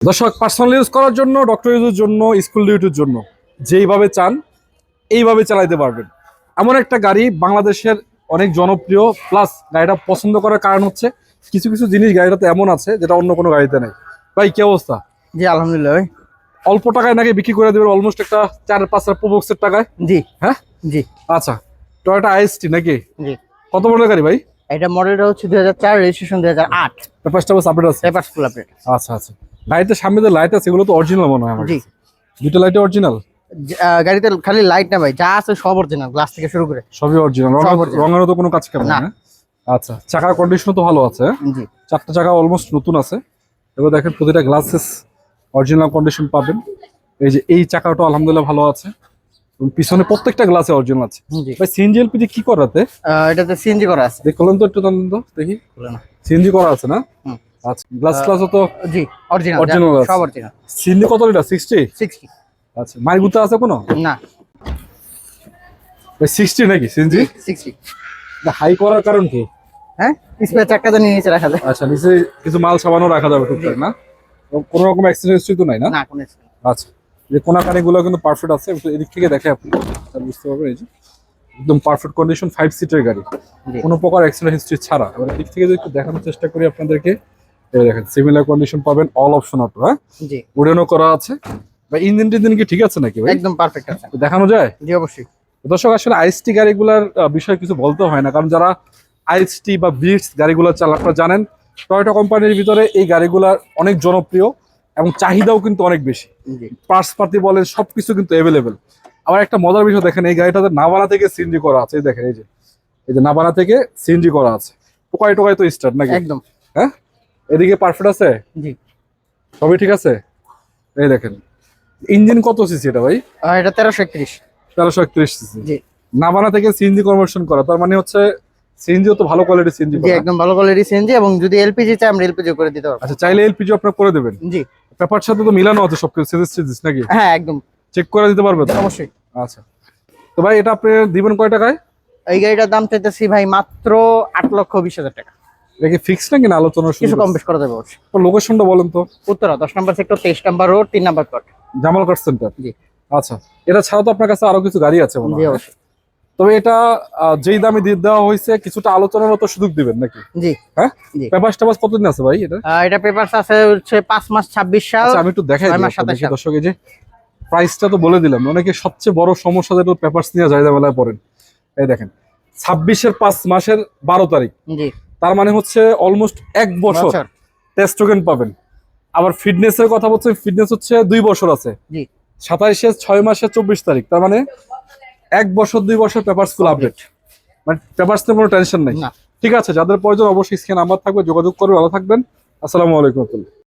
দর্শক personal use করার জন্য ডক্টর ইউজের জন্য স্কুল ডিউটির জন্য যেইভাবে চান এইভাবে চালাইতে পারবেন। এমন একটা গাড়ি বাংলাদেশের অনেক জনপ্রিয় প্লাস গাড়িটা পছন্দ করার কারণ হচ্ছে কিছু কিছু জিনিস গাড়িটাতে এমন আছে যেটা অন্য কোনো গাড়িতে নেই। ভাই কি অবস্থা? জি আলহামদুলিল্লাহ ভাই। অল্প টাকায় নাকি বিক্রি করে দেবেন? অলমোস্ট একটা চার পাঁচ হাজার প্রবক্সের টাকায়? জি। হ্যাঁ? জি। আচ্ছা টয়োটা আইএসটি নাকি? জি। কত মডেল গাড়ি ভাই? এটা মডেলটা হচ্ছে দুই হাজার চার রেজিস্ট্রেশন দুই হাজার আট। বাস আপডেট আছে? পেপার ফুল আপডেট আচ্ছা আচ্ছা। গাড়িতে সামনে যে লাইট আছে এগুলো তো অরিজিনাল মনে হয় আমার জি। দুটো লাইটে অরিজিনাল গাড়িতে খালি লাইট না ভাই যা আছে সব অরিজিনাল গ্লাস থেকে শুরু করে। সবই অরিজিনাল। রঙেরও তো কোনো কাজ কেমন না। না। আচ্ছা চাকার কন্ডিশন তো ভালো আছে। হ্যাঁ? জি। চারটা চাকা অলমোস্ট নতুন আছে। এবার দেখেন প্রতিটা গ্লাসেস অরিজিনাল কন্ডিশন পাবেন। এই যে এই চাকাটা আলহামদুলিল্লাহ ভালো আছে। পিছনে প্রত্যেকটা গ্লাসে অরিজিনাল আছে। ভাই সিএনজি এলপিজি কি করাতে? এটাতে সিএনজি করা আছে। দেখলেন তো একটু জানেন দেখি। সিএনজি করা আছে না? হুম। আচ্ছা গ্লাস গ্লাসও তো জি অরিজিনাল আছে। সব অরিজিনাল সিএনজি কত লিটার সিক্সটি সিক্সটি আচ্ছা মায়ের গুতা আছে কোনো? না। ভাই সিক্সটি নাকি সিএনজি সিক্সটি হাই করার কারণ কি? হ্যাঁ? স্পেয়ার চাকাটা নিয়ে নিচে রাখা যায়। আচ্ছা নিচে কিছু মাল সাবানও রাখা যাবে টুকটাক না? কোনো রকম অ্যাক্সিডেন্ট হিস্ট্রি তো নাই না? না কোনো আচ্ছা যে কোনাকানি গুলো কিন্তু পারফেক্ট আছে এদিক থেকে দেখে আপনি বুঝতে পারবেন এই যে একদম পারফেক্ট কন্ডিশন ফাইভ সিটের গাড়ি। কোনো প্রকার অ্যাক্সিডেন্ট হিস্ট্রি ছাড়া। এবার দিক থেকে যদি একটু দেখানোর চেষ্টা করি আপনাদেরকে এই দেখেন সিমিলার কন্ডিশন পাবেন অল অপশন অটো হ্যাঁ? জি। উডেনও করা আছে। বা ইঞ্জিন টিঞ্জিন কি ঠিক আছে নাকি ভাই? একদম পারফেক্ট আছে। দেখানো যায়? জি অবশ্যই। দর্শক আসলে আইএসটি গাড়িগুলোর বিষয়ে কিছু বলতে হয় না কারণ যারা আইএসটি বা বিটস গাড়িগুলো চালান আপনারা জানেন টয়োটা কোম্পানির ভিতরে এই গাড়িগুলার অনেক জনপ্রিয় এবং চাহিদাও কিন্তু অনেক বেশি। পার্টস পাতি বলেন সবকিছু কিন্তু অ্যাভেলেবেল আবার একটা মজার বিষয় দেখেন এই গাড়িটাতে নাবানা থেকে সিএনজি করা আছে এই দেখেন এই যে এই যে নাবানা থেকে সিএনজি করা আছে। টোকাই টোকাই তো স্টার্ট নাকি? একদম। হ্যাঁ? এদিকে পারফেক্ট আছে? জি। সবই ঠিক আছে? এই দেখেন ইঞ্জিন কত সিসি এটা ভাই? এটা তেরোশো একত্রিশ। তেরোশো একত্রিশ সিসি জি। নাবানা থেকে সিএনজি কনভার্সন করা তার মানে হচ্ছে সিএনজিও তো ভালো কোয়ালিটির সিএনজি জি একদম ভালো কোয়ালিটি সিএনজি এবং যদি এলপিজি চাই আমরা এলপিজি করে দিতে পারব। আচ্ছা চাইলে এলপিজি আপনার করে দেবেন। জি। ব্যাপার সাথে তো মিলানো আছে সবকিছু সিজিস নাকি? হ্যাঁ একদম। চেক করে দিতে পারবে তো? অবশ্যই। আচ্ছা। তো ভাই এটা আপনি দিবেন কয় টাকায়? এই গাড়িটার দাম চাইতেছি ভাই মাত্র আট লক্ষ বিশ হাজার টাকা। এটা কি ফিক্স নাকি না আলোচনা কিছু কম বেশ করা যাবে অবশ্যই। লোকেশনটা বলেন তো। উত্তরা দশ নম্বর সেক্টর তেইশ নম্বর রোড তিন নম্বর প্লট জামাল কার সেন্টার জি। আচ্ছা এটা ছাড়া তো আপনার কাছে আরও কিছু গাড়ি আছে মনে জি হয় তবে এটা যেই দামে দিয়ে দেওয়া হয়েছে কিছুটা আলোচনার মতো সুযোগ দিবেন নাকি? জি। হ্যাঁ? পেপার টেপাস কতদিন আছে ভাই এটা? এটা পেপারস আছে হচ্ছে পাঁচ মাস ছাব্বিশ সাল আচ্ছা আমি একটু দেখাই দিই দর্শক এই যে প্রাইসটা তো বলে দিলাম অনেকে সবচেয়ে বড় সমস্যা যেটা পেপারস নিয়ে জায়গা বেলায় পড়েন। এই দেখেন ছাব্বিশের পাঁচ মাসের বারো তারিখ। জি। তার মানে হচ্ছে অলমোস্ট এক বছর টেস্টোগেন টেস্ট টোকেন পাবেন। আবার ফিটনেসের কথা বলছে ফিটনেস হচ্ছে দুই বছর আছে। সাতাইশে ছয় মাসে চব্বিশ তারিখ তার মানে এক বছর দুই বছর পেপার্স ফুল আপডেট মানে পেপারস কোনো টেনশন নেই। ঠিক আছে যাদের প্রয়োজন অবশ্যই স্ক্যান নাম্বার থাকবে যোগাযোগ করবে ভালো থাকবেন। আসসালামু আলাইকুম